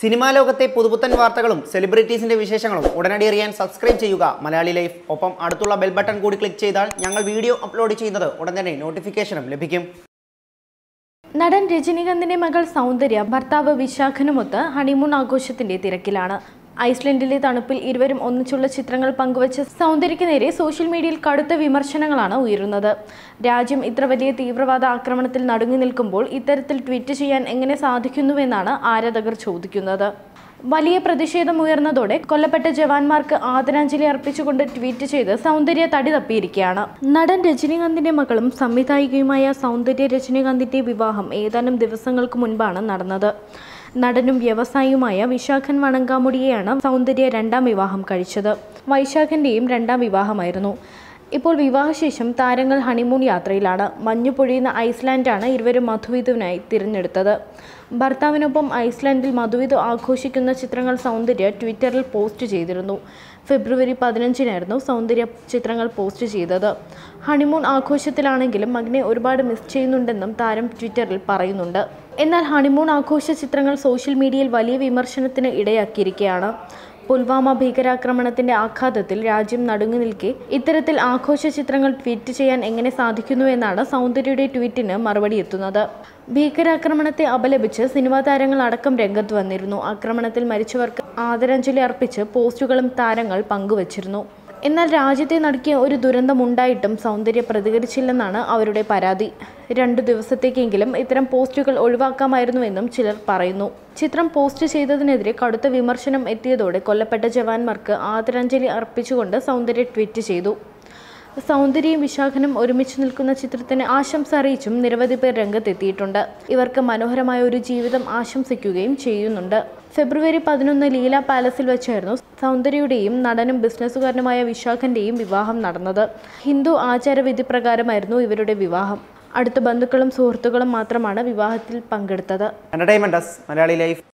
Cinema ലോകത്തെ പുതുപുത്തൻ വാർത്തകളും സെലിബ്രിറ്റീസിന്റെ വിശേഷങ്ങളും ഉടനടി അറിയാൻ സബ്സ്ക്രൈബ് ചെയ്യുക. മലയാളി ലൈഫ്. ഒപ്പം അടുത്തുള്ള ബെൽ ബട്ടൺ കൂടി ക്ലിക്ക് ചെയ്താൽ ഞങ്ങൾ വീഡിയോ അപ്ലോഡ് ചെയ്യുന്നത് ഉടൻ തന്നെ നോട്ടിഫിക്കേഷനും ലഭിക്കും. നടൻ രജനീകാന്തിന്റെ മകൾ സൗന്ദര്യ ഭർത്താവ് വിശാഖനുമൊത്ത് ഹണിമൂൺ ആഘോഷത്തിന്റെ തിരക്കിലാണ്. ഐസ്ലൻഡിലെ തണുപ്പിൽ ഇരുവരും ഒന്നിച്ചുള്ള ചിത്രങ്ങൾ പങ്കുവച്ച് സൗന്ദര്യയ്ക്ക് നേരെ സോഷ്യൽ മീഡിയയിൽ കടുത്ത വിമർശനങ്ങളാണ് ഉയരുന്നത്. രാജ്യം ഇത്ര വലിയ തീവ്രവാദ ആക്രമണത്തിൽ നടുങ്ങി നിൽക്കുമ്പോൾ ഇത്തരത്തിൽ ട്വീറ്റ് ചെയ്യാൻ എങ്ങനെ സാധിക്കുന്നുവെന്നാണ് ആരാധകർ ചോദിക്കുന്നത്. വലിയ പ്രതിഷേധം ഉയർന്നതോടെ കൊല്ലപ്പെട്ട ജവാന്മാർക്ക് ആദരാഞ്ജലി അർപ്പിച്ചുകൊണ്ട് ട്വീറ്റ് ചെയ്ത് സൗന്ദര്യ തടി തപ്പിയിരിക്കുകയാണ്. നടൻ രജനീകാന്തിന്റെ മകളും സംവിധായികയുമായ സൗന്ദര്യ രജനീകാന്തിന്റെ വിവാഹം ഏതാനും ദിവസങ്ങൾക്ക് മുൻപാണ് നടന്നത്. നടനും വ്യവസായിയുമായ വിശാഖൻ വണങ്കാമുടിയെയാണ് സൗന്ദര്യ രണ്ടാം വിവാഹം കഴിച്ചത്. വൈശാഖന്റെയും രണ്ടാം വിവാഹമായിരുന്നു. ഇപ്പോൾ വിവാഹശേഷം താരങ്ങൾ ഹണിമൂൺ യാത്രയിലാണ്. മഞ്ഞു പൊഴിയുന്ന ഐസ്ലാൻഡാണ് ഇരുവരും മധുവിധുവിനായി തിരഞ്ഞെടുത്തത്. ഭർത്താവിനൊപ്പം ഐസ്ലാൻഡിൽ മധുവിധു ആഘോഷിക്കുന്ന ചിത്രങ്ങൾ സൗന്ദര്യ ട്വിറ്ററിൽ പോസ്റ്റ് ചെയ്തിരുന്നു. ഫെബ്രുവരി പതിനഞ്ചിനായിരുന്നു സൗന്ദര്യ ചിത്രങ്ങൾ പോസ്റ്റ് ചെയ്തത്. ഹണിമൂൺ ആഘോഷത്തിലാണെങ്കിലും മകനെ ഒരുപാട് മിസ് ചെയ്യുന്നുണ്ടെന്നും താരം ട്വിറ്ററിൽ പറയുന്നുണ്ട്. എന്നാൽ ഹണിമൂൺ ആഘോഷ ചിത്രങ്ങൾ സോഷ്യൽ മീഡിയയിൽ വലിയ വിമർശനത്തിന് ഇടയാക്കിയിരിക്കുകയാണ്. പുൽവാമ ഭീകരാക്രമണത്തിന്റെ ആഘാതത്തിൽ രാജ്യം നടുങ്ങി നിൽക്കെ ഇത്തരത്തിൽ ആഘോഷ ചിത്രങ്ങൾ ട്വീറ്റ് ചെയ്യാൻ എങ്ങനെ സാധിക്കുന്നുവെന്നാണ് സൗന്ദര്യയുടെ ട്വീറ്റിന് മറുപടി എത്തുന്നത്. ഭീകരാക്രമണത്തെ അപലപിച്ച് സിനിമാ താരങ്ങൾ അടക്കം രംഗത്ത് വന്നിരുന്നു. ആക്രമണത്തിൽ മരിച്ചവർക്ക് ആദരാഞ്ജലി അർപ്പിച്ച് പോസ്റ്റുകളും താരങ്ങൾ പങ്കുവച്ചിരുന്നു. എന്നാൽ രാജ്യത്തെ നടുക്കിയ ഒരു ദുരന്തമുണ്ടായിട്ടും സൗന്ദര്യ പ്രതികരിച്ചില്ലെന്നാണ് അവരുടെ പരാതി. രണ്ടു ദിവസത്തേക്കെങ്കിലും ഇത്തരം പോസ്റ്റുകൾ ഒഴിവാക്കാമായിരുന്നുവെന്നും ചിലർ പറയുന്നു. ചിത്രം പോസ്റ്റ് ചെയ്തതിനെതിരെ കടുത്ത വിമർശനം എത്തിയതോടെ കൊല്ലപ്പെട്ട ജവാന്മാർക്ക് ആദരാഞ്ജലി അർപ്പിച്ചുകൊണ്ട് സൗന്ദര്യ ട്വീറ്റ് ചെയ്തു. സൗന്ദര്യയും വിശാഖനും ഒരുമിച്ച് നിൽക്കുന്ന ചിത്രത്തിന് ആശംസ അറിയിച്ചും നിരവധി പേർ രംഗത്തെത്തിയിട്ടുണ്ട്. ഇവർക്ക് മനോഹരമായ ഒരു ജീവിതം ആശംസിക്കുകയും ചെയ്യുന്നുണ്ട്. ഫെബ്രുവരി പതിനൊന്ന് ലീല പാലസിൽ വെച്ചായിരുന്നു സൗന്ദര്യയുടെയും നടനും ബിസിനസ്സുകാരനുമായ വിശാഖന്റെയും വിവാഹം നടന്നത്. ഹിന്ദു ആചാരവിധി പ്രകാരമായിരുന്നു ഇവരുടെ വിവാഹം. അടുത്ത ബന്ധുക്കളും സുഹൃത്തുക്കളും മാത്രമാണ് വിവാഹത്തിൽ പങ്കെടുത്തത്.